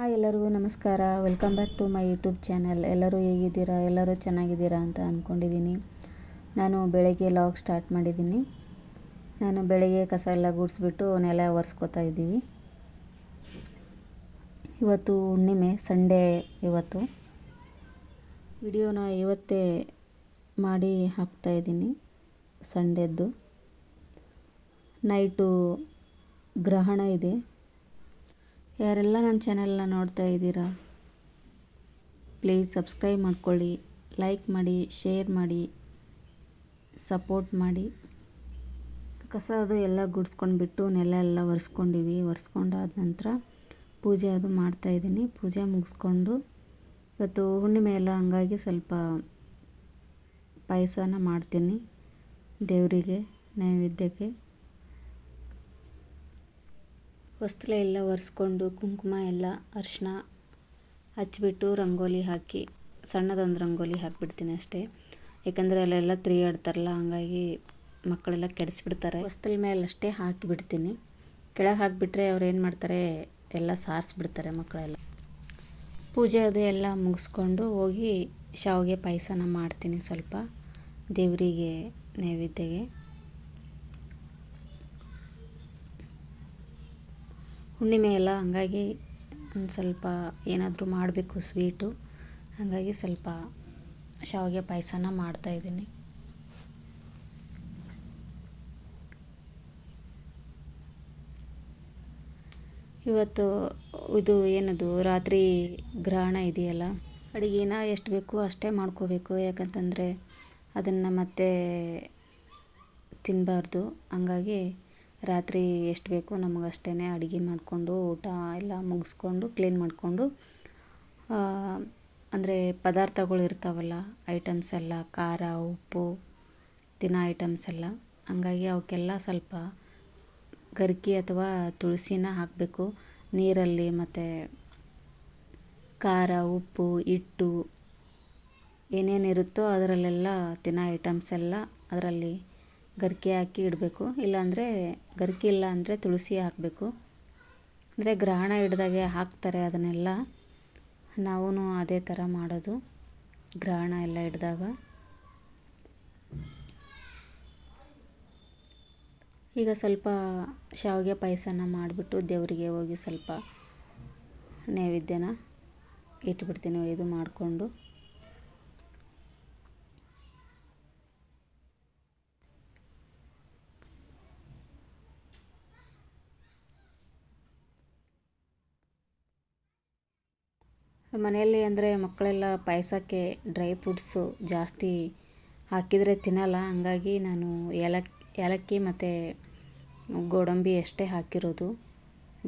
Hi ಎಲ್ಲರಿಗೂ ನಮಸ್ಕಾರ. Welcome back to my YouTube channel ಎಲ್ಲರೂ ಹೇಗಿದ್ದೀರಾ? ಎಲ್ಲರೂ ಚೆನ್ನಾಗಿದ್ದೀರಾ ಅಂತ ಅಂದ್ಕೊಂಡಿದ್ದೀನಿ ನಾನು ಬೆಳಗ್ಗೆ ಲಾಗ್ ಸ್ಟಾರ್ಟ್ ಮಾಡಿದ್ದೀನಿ. ನಾನು ಬೆಳಗ್ಗೆ ಕಸ ಎಲ್ಲ ಗುಡಿಸ್ಬಿಟ್ಟು ನೆಲ ಒರೆಸ್ಕೋತಾ ಇದ್ದೀವಿ. ಇವತ್ತು ಹುಣ್ಣಿಮೆ, ಸಂಡೇ ಇವತ್ತು. ವಿಡಿಯೋನ ಇವತ್ತೇ ಮಾಡಿ ಹಾಕ್ತಾಯಿದ್ದೀನಿ ಸಂಡೇದ್ದು. ನೈಟು ಗ್ರಹಣ ಇದೆ. ಯಾರೆಲ್ಲ ನನ್ನ ಚಾನೆಲ್ನ ನೋಡ್ತಾ ಇದ್ದೀರಾ, ಪ್ಲೀಸ್ ಸಬ್ಸ್ಕ್ರೈಬ್ ಮಾಡ್ಕೊಳ್ಳಿ, ಲೈಕ್ ಮಾಡಿ, ಶೇರ್ ಮಾಡಿ, ಸಪೋರ್ಟ್ ಮಾಡಿ. ಕಸ ಅದು ಎಲ್ಲ ಗುಡಿಸ್ಕೊಂಡ್ಬಿಟ್ಟು, ನೆಲ ಎಲ್ಲ ಒರೆಸ್ಕೊಂಡಿವಿ. ಒರೆಸ್ಕೊಂಡಾದ ನಂತರ ಪೂಜೆ ಅದು ಮಾಡ್ತಾಯಿದ್ದೀನಿ ಪೂಜೆ ಮುಗಿಸ್ಕೊಂಡು ಇವತ್ತು ಹುಣ್ಣಿಮೆ ಎಲ್ಲ ಹಂಗಾಗಿ ಸ್ವಲ್ಪ ಪಾಯಸನ ಮಾಡ್ತೀನಿ ದೇವರಿಗೆ, ನೈವೇದ್ಯಕ್ಕೆ. ವಸ್ತ್ರ ಎಲ್ಲ ಒರೆಸ್ಕೊಂಡು ಕುಂಕುಮ ಎಲ್ಲ ಅರಿಶಿನ ಹಚ್ಚಿಬಿಟ್ಟು ರಂಗೋಲಿ ಹಾಕಿ, ಸಣ್ಣದೊಂದು ರಂಗೋಲಿ ಹಾಕಿಬಿಡ್ತೀನಿ ಅಷ್ಟೇ. ಯಾಕಂದರೆ ಅಲ್ಲೆಲ್ಲ ತ್ರೀ ಆಡ್ತಾರಲ್ಲ, ಹಂಗಾಗಿ ಮಕ್ಕಳೆಲ್ಲ ಕೆಡಿಸ್ಬಿಡ್ತಾರೆ. ವಸ್ತ್ರ ಮೇಲೆ ಅಷ್ಟೇ ಹಾಕಿಬಿಡ್ತೀನಿ. ಕೆಳಗೆ ಹಾಕಿಬಿಟ್ರೆ ಅವ್ರು ಏನು ಮಾಡ್ತಾರೆ, ಎಲ್ಲ ಸಾರಿಸ್ಬಿಡ್ತಾರೆ ಮಕ್ಕಳೆಲ್ಲ. ಪೂಜೆ ಅದೇ ಎಲ್ಲ ಮುಗಿಸ್ಕೊಂಡು ಹೋಗಿ ಶಾವಿಗೆ ಪಾಯಸನ ಮಾಡ್ತೀನಿ ಸ್ವಲ್ಪ ದೇವರಿಗೆ ನೈವೇದ್ಯಗೆ. ಹುಣ್ಣಿಮೆ ಎಲ್ಲ ಹಂಗಾಗಿ ಒಂದು ಸ್ವಲ್ಪ ಏನಾದರೂ ಮಾಡಬೇಕು ಸ್ವೀಟು. ಹಾಗಾಗಿ ಸ್ವಲ್ಪ ಶಾವಿಗೆ ಪಾಯಸನ ಮಾಡ್ತಾಯಿದ್ದೀನಿ ಇವತ್ತು ಇದು ಏನದು, ರಾತ್ರಿ ಗ್ರಹಣ ಇದೆಯಲ್ಲ, ಅಡುಗೆನ ಎಷ್ಟು ಬೇಕು ಅಷ್ಟೇ ಮಾಡ್ಕೋಬೇಕು. ಯಾಕಂತಂದರೆ ಅದನ್ನು ಮತ್ತೆ ತಿನ್ನಬಾರ್ದು ಹಂಗಾಗಿ ರಾತ್ರಿ ಎಷ್ಟು ಬೇಕೋ ನಮಗೆ ಅಷ್ಟೇ ಅಡುಗೆ ಮಾಡಿಕೊಂಡು ಊಟ ಎಲ್ಲ ಮುಗಿಸ್ಕೊಂಡು ಕ್ಲೀನ್ ಮಾಡಿಕೊಂಡು ಅಂದರೆ ಪದಾರ್ಥಗಳು ಇರ್ತಾವಲ್ಲ ಐಟಮ್ಸ್ ಎಲ್ಲ, ಖಾರ, ಉಪ್ಪು, ತಿನ್ನೋ ಐಟಮ್ಸ್ ಎಲ್ಲ, ಹಂಗಾಗಿ ಅವಕ್ಕೆಲ್ಲ ಸ್ವಲ್ಪ ಗರ್ಕಿ ಅಥವಾ ತುಳಸಿನ ಹಾಕಬೇಕು. ನೀರಲ್ಲಿ ಮತ್ತು ಖಾರ, ಉಪ್ಪು, ಹಿಟ್ಟು ಏನೇನಿರುತ್ತೋ ಅದರಲ್ಲೆಲ್ಲ ತಿನ್ನೋ ಐಟಮ್ಸ್ ಎಲ್ಲ ಅದರಲ್ಲಿ ಗರಿಕೆ ಹಾಕಿ ಇಡಬೇಕು. ಇಲ್ಲಾಂದರೆ ಗರಿಕೆ ಇಲ್ಲ ಅಂದರೆ ತುಳಸಿ ಹಾಕಬೇಕು. ಅಂದರೆ ಗ್ರಹಣ ಹಿಡ್ದಾಗೆ ಹಾಕ್ತಾರೆ ಅದನ್ನೆಲ್ಲ. ನಾವೂ ಅದೇ ಥರ ಮಾಡೋದು. ಗ್ರಹಣ ಎಲ್ಲ ಹಿಡ್ದಾಗ. ಈಗ ಸ್ವಲ್ಪ ಶಾವಿಗೆ ಪಾಯಸನ ಮಾಡಿಬಿಟ್ಟು ದೇವರಿಗೆ ಹೋಗಿ ಸ್ವಲ್ಪ ನೈವೇದ್ಯನ ಇಟ್ಬಿಡ್ತೀನಿ ಇದು ಮಾಡಿಕೊಂಡು. ಮನೆಯಲ್ಲಿ ಅಂದರೆ ಮಕ್ಕಳೆಲ್ಲ ಪಾಯಸಕ್ಕೆ ಡ್ರೈ ಫ್ರೂಟ್ಸು ಜಾಸ್ತಿ ಹಾಕಿದರೆ ತಿನ್ನಲ್ಲ. ಹಂಗಾಗಿ ನಾನು ಏಲಕ್ಕಿ ಏಲಕ್ಕಿ ಮತ್ತು ಗೋಡಂಬಿ ಅಷ್ಟೇ ಹಾಕಿರೋದು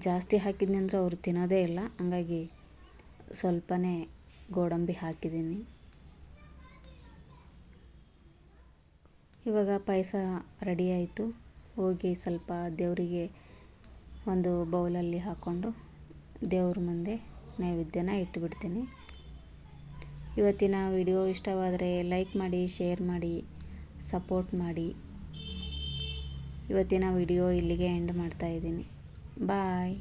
ಜಾಸ್ತಿ ಹಾಕಿದ್ನಿ ಅಂದರೆ ಅವರು ತಿನ್ನೋದೇ ಇಲ್ಲ. ಹಂಗಾಗಿ ಸ್ವಲ್ಪನೇ ಗೋಡಂಬಿ ಹಾಕಿದ್ದೀನಿ. ಇವಾಗ ಪಾಯಸ ರೆಡಿ ಆಯಿತು. ಹೋಗಿ ಸ್ವಲ್ಪ ದೇವರಿಗೆ ಒಂದು ಬೌಲಲ್ಲಿ ಹಾಕ್ಕೊಂಡು ದೇವ್ರ ಮುಂದೆ ನೈವೇದ್ಯನ ಇಟ್ಟುಬಿಡ್ತೀನಿ ಇವತ್ತಿನ ವಿಡಿಯೋ ಇಷ್ಟವಾದರೆ ಲೈಕ್ ಮಾಡಿ, ಶೇರ್ ಮಾಡಿ, ಸಪೋರ್ಟ್ ಮಾಡಿ. ಇವತ್ತಿನ ವಿಡಿಯೋ ಇಲ್ಲಿಗೆ ಎಂಡ್ ಮಾಡ್ತಾಯಿದ್ದೀನಿ ಬಾಯ್.